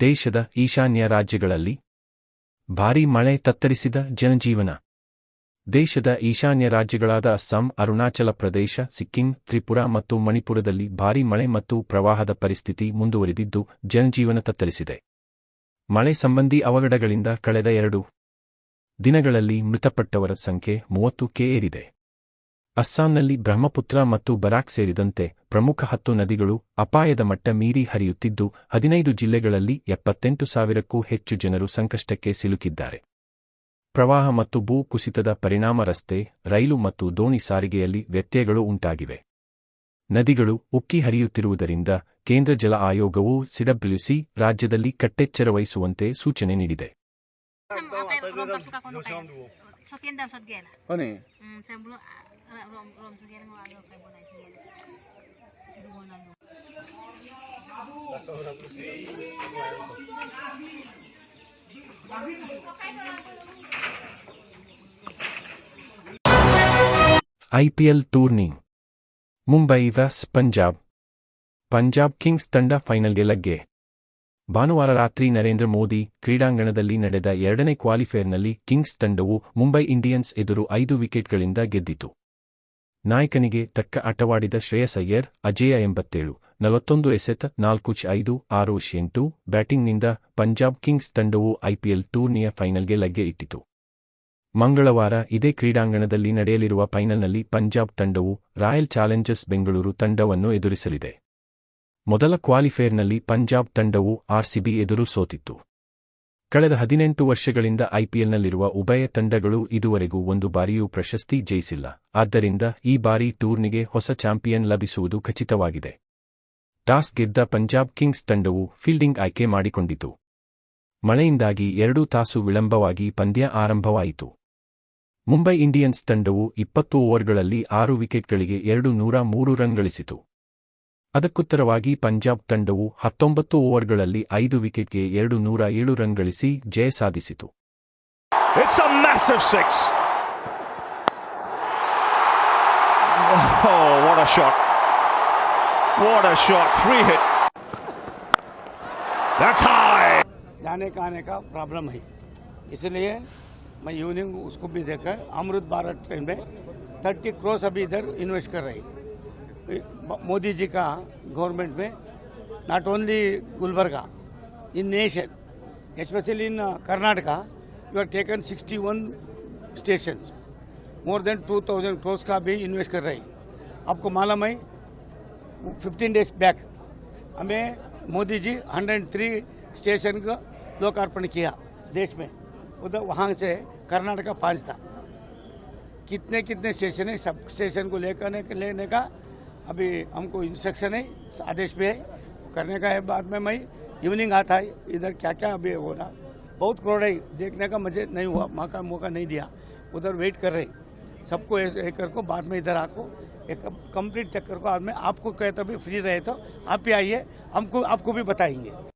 ದೇಶದ ಈಶಾನ್ಯ ರಾಜ್ಯಗಳಲ್ಲಿ ಭಾರೀ ಮಳೆ ತತ್ತರಿಸಿದ ಜನಜೀವನ. ದೇಶದ ಈಶಾನ್ಯ ರಾಜ್ಯಗಳಾದ ಅಸ್ಸಾಂ, ಅರುಣಾಚಲ ಪ್ರದೇಶ, ಸಿಕ್ಕಿಂ, ತ್ರಿಪುರಾ ಮತ್ತು ಮಣಿಪುರದಲ್ಲಿ ಭಾರೀ ಮಳೆ ಮತ್ತು ಪ್ರವಾಹದ ಪರಿಸ್ಥಿತಿ ಮುಂದುವರಿದಿದ್ದು ಜನಜೀವನ ತತ್ತರಿಸಿದೆ. ಮಳೆ ಸಂಬಂಧಿ ಅವಘಡಗಳಿಂದ ಕಳೆದ ಎರಡು ದಿನಗಳಲ್ಲಿ ಮೃತಪಟ್ಟವರ ಸಂಖ್ಯೆ ಮೂವತ್ತು ಕೆ ಏರಿದೆ. ಅಸ್ಸಾಂನಲ್ಲಿ ಬ್ರಹ್ಮಪುತ್ರ ಮತ್ತು ಬರಾಕ್ ಸೇರಿದಂತೆ ಪ್ರಮುಖ ಹತ್ತು ನದಿಗಳು ಅಪಾಯದ ಮಟ್ಟ ಮೀರಿ ಹರಿಯುತ್ತಿದ್ದು ಹದಿನೈದು ಜಿಲ್ಲೆಗಳಲ್ಲಿ ಎಪ್ಪತ್ತೆಂಟು ಸಾವಿರಕ್ಕೂ ಹೆಚ್ಚು ಜನರು ಸಂಕಷ್ಟಕ್ಕೆ ಸಿಲುಕಿದ್ದಾರೆ ಪ್ರವಾಹ ಮತ್ತು ಭೂ ಕುಸಿತದ ಪರಿಣಾಮ ರಸ್ತೆ ರೈಲು ಮತ್ತು ದೋಣಿ ಸಾರಿಗೆಯಲ್ಲಿ ವ್ಯತ್ಯಯಗಳು ಉಂಟಾಗಿವೆ ನದಿಗಳು ಉಕ್ಕಿ ಹರಿಯುತ್ತಿರುವುದರಿಂದ ಕೇಂದ್ರ ಜಲ ಆಯೋಗವು ಸಿಡಬ್ಲ್ಯೂಸಿ ರಾಜ್ಯದಲ್ಲಿ ಕಟ್ಟೆಚ್ಚರ ವಹಿಸುವಂತೆ ಸೂಚನೆ ನೀಡಿದೆ ಐಪಿಎಲ್ ಟೂರ್ನಿ. ಮುಂಬೈ ವ್ಯಾಸ್ ಪಂಜಾಬ್. ಪಂಜಾಬ್ ಕಿಂಗ್ಸ್ ತಂಡ ಫೈನಲ್ಗೆ ಲಗ್ಗೆ. ಭಾನುವಾರ ರಾತ್ರಿ ನರೇಂದ್ರ ಮೋದಿ ಕ್ರೀಡಾಂಗಣದಲ್ಲಿ ನಡೆದ ಎರಡನೇ ಕ್ವಾಲಿಫೈರ್ನಲ್ಲಿ ಕಿಂಗ್ಸ್ ತಂಡವು ಮುಂಬೈ ಇಂಡಿಯನ್ಸ್ ಎದುರು ಐದು ವಿಕೆಟ್ಗಳಿಂದ ಗೆದ್ದಿತು. ನಾಯಕನಿಗೆ ತಕ್ಕ ಆಟವಾಡಿದ ಶ್ರೇಯಸ್ ಅಯ್ಯರ್, ಅಜೇಯ ಎಂಬತ್ತೇಳು, ನಲವತ್ತೊಂದು ಎಸೆತ, ನಾಲ್ಕು ಐದು, ಆರು ಎಂಟು, ಬ್ಯಾಟಿಂಗ್ನಿಂದ ಪಂಜಾಬ್ ಕಿಂಗ್ಸ್ ತಂಡವು ಐಪಿಎಲ್ ಟೂರ್ನಿಯ ಫೈನಲ್ಗೆ ಲಗ್ಗೆ ಇಟ್ಟಿತು. ಮಂಗಳವಾರ ಇದೇ ಕ್ರೀಡಾಂಗಣದಲ್ಲಿ ನಡೆಯಲಿರುವ ಫೈನಲ್ನಲ್ಲಿ ಪಂಜಾಬ್ ತಂಡವು ರಾಯಲ್ ಚಾಲೆಂಜರ್ಸ್ ಬೆಂಗಳೂರು ತಂಡವನ್ನು ಎದುರಿಸಲಿದೆ. ಮೊದಲ ಕ್ವಾಲಿಫೈರ್ನಲ್ಲಿ ಪಂಜಾಬ್ ತಂಡವು ಆರ್ಸಿಬಿ ಎದುರು ಸೋತಿತ್ತು. ಕಳೆದ ಹದಿನೆಂಟು ವರ್ಷಗಳಿಂದ ಐಪಿಎಲ್ನಲ್ಲಿರುವ ಉಭಯ ತಂಡಗಳು ಇದುವರೆಗೂ ಒಂದು ಬಾರಿಯೂ ಪ್ರಶಸ್ತಿ ಜಯಿಸಿಲ್ಲ. ಆದ್ದರಿಂದ ಈ ಬಾರಿ ಟೂರ್ನಿಗೆ ಹೊಸ ಚಾಂಪಿಯನ್ ಲಭಿಸುವುದು ಖಚಿತವಾಗಿದೆ. ಟಾಸ್ ಗೆದ್ದ ಪಂಜಾಬ್ ಕಿಂಗ್ಸ್ ತಂಡವು ಫೀಲ್ಡಿಂಗ್ ಆಯ್ಕೆ ಮಾಡಿಕೊಂಡಿತು. ಮಳೆಯಿಂದಾಗಿ ಎರಡು ತಾಸು ವಿಳಂಬವಾಗಿ ಪಂದ್ಯ ಆರಂಭವಾಯಿತು. ಮುಂಬೈ ಇಂಡಿಯನ್ಸ್ ತಂಡವು ಇಪ್ಪತ್ತು ಓವರ್ಗಳಲ್ಲಿ ಆರು ವಿಕೆಟ್ಗಳಿಗೆ ಎರಡು ನೂರ ಮೂರು ರನ್ ಗಳಿಸಿತು. ಅದಕ್ಕುತ್ತರವಾಗಿ ಪಂಜಾಬ್ ತಂಡವು ಹತ್ತೊಂಬತ್ತು ಓವರ್ಗಳಲ್ಲಿ ಐದು ವಿಕೆಟ್ಗೆ ಎರಡು ನೂರ ಏಳು ರನ್ ಗಳಿಸಿ ಜಯ ಸಾಧಿಸಿತು It's a massive six. Oh, what a shot. What a shot. Free hit. That's high. जाने का आने का प्रॉब्लम है इसलिए मैं इवनिंग उसको भी देखकर अमृत भारत ट्रेन में थर्टी क्रोस अभी इधर इन्वेस्ट कर रही मोदी जी का गवर्नमेंट में not only Gulbarga in nation especially in uh, Karnataka, you have taken 61 stations. More than 2000 crores का भी इन्वेस्ट कर रही आपको मालूम है 15 डेज़ बैक हमें मोदी जी 103 स्टेशन का लोकार्पण किया देश में। उधर वहाँ से कर्नाटका पाँच था। कितने कितने स्टेशन है सब स्टेशन को लेकर लेने का अभी हमको इंस्ट्रक्शन है, आदेश पे है। करने का है, बाद में मैं इवनिंग आता है, इधर क्या क्या अभी हो रहा। बहुत क्रोड है, देखने का मज़े नहीं हुआ माँ का मौका नहीं दिया। उधर वेट कर रहे, सबको एक को बाद में इधर आको, एक कंप्लीट चक्कर को बाद में आपको तो भी फ्री रहे तो आप भी आइए, हमको, आपको भी बताएँगे।